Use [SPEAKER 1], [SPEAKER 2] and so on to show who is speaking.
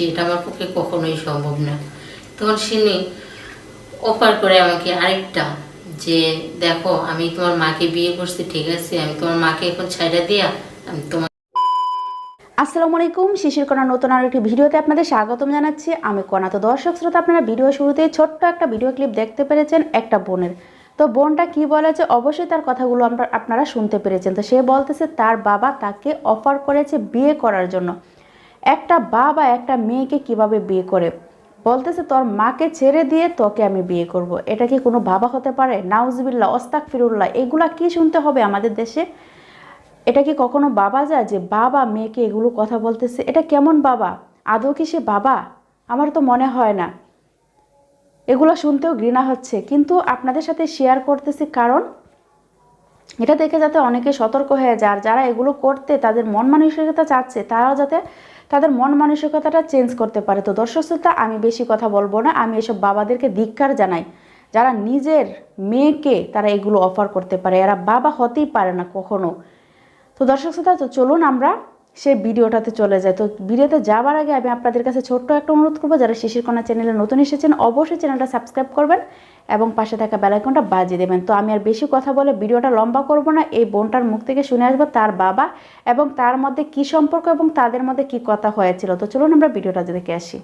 [SPEAKER 1] যে এটা আমার পক্ষে কখনোই সম্ভব না। তখন সিনি অফার করে আমাকে আরেকটা, যে, দেখো, আমি তোমার মাকে বিয়ে করছি, ঠিক আছে? আমি তোমার মাকে এখন ছাইড়া দিয়া আমি তোমার
[SPEAKER 2] আসসালামু আলাইকুম, শিশির কণা নতুন আরও একটি ভিডিওতে আপনাদের স্বাগতম জানাচ্ছি। আমি কণা। তো দর্শক শ্রোতা, আপনারা ভিডিও শুরুতেই ছোট্ট একটা ভিডিও ক্লিপ দেখতে পেরেছেন একটা বোনের। তো বোনটা কি বলেছে অবশ্যই তার কথাগুলো আপনারা শুনতে পেরেছেন। তো সে বলতেছে, তার বাবা তাকে অফার করেছে বিয়ে করার জন্য। একটা বাবা একটা মেয়েকে কীভাবে বিয়ে করে? বলতেছে, তোর মাকে ছেড়ে দিয়ে তোকে আমি বিয়ে করব। এটা কি কোনো বাবা হতে পারে? নাউজবিল্লা ওস্তাক ফিরুল্লাহ এগুলা কি শুনতে হবে আমাদের দেশে? এটা কি কখনো বাবা যায় যে বাবা মেয়েকে এগুলো কথা বলতেছে? এটা কেমন বাবা? আদৌ কি সে বাবা? আমার তো মনে হয় না। এগুলো শুনতেও ঘৃণা হচ্ছে। কিন্তু আপনাদের সাথে শেয়ার করতেছি কারণ এটা দেখে যাতে অনেকে সতর্ক হয়ে যায়। আর যারা এগুলো করতে তাদের মন মানসিকতা চাচ্ছে, তারাও যাতে তাদের মন মানসিকতাটা চেঞ্জ করতে পারে। তো দর্শক শ্রোতা, আমি বেশি কথা বলব না। আমি এসব বাবাদেরকে ধিক্কার জানাই। যারা নিজের মেয়েকে তারা এগুলো অফার করতে পারে, এরা বাবা হতেই পারে না কখনো। তো দর্শক শ্রোতা, তো চলুন আমরা সেই ভিডিওটাতে চলে যায়। তো ভিডিওতে যাওয়ার আগে আমি আপনাদের কাছে ছোট্ট একটা অনুরোধ করব, যারা শিশির কণা চ্যানেলে নতুন এসেছেন, অবশ্যই চ্যানেলটা সাবস্ক্রাইব করবেন এবং পাশে থাকা বেলাইকনটা বাজিয়ে দেবেন। তো আমি আর বেশি কথা বলে ভিডিওটা লম্বা করব না, এই বোনটার মুখ থেকে শুনে আসব তার বাবা এবং তার মধ্যে কি সম্পর্ক এবং তাদের মধ্যে কি কথা হয়েছিল। তো চলুন আমরা ভিডিওটা দেখে আসি।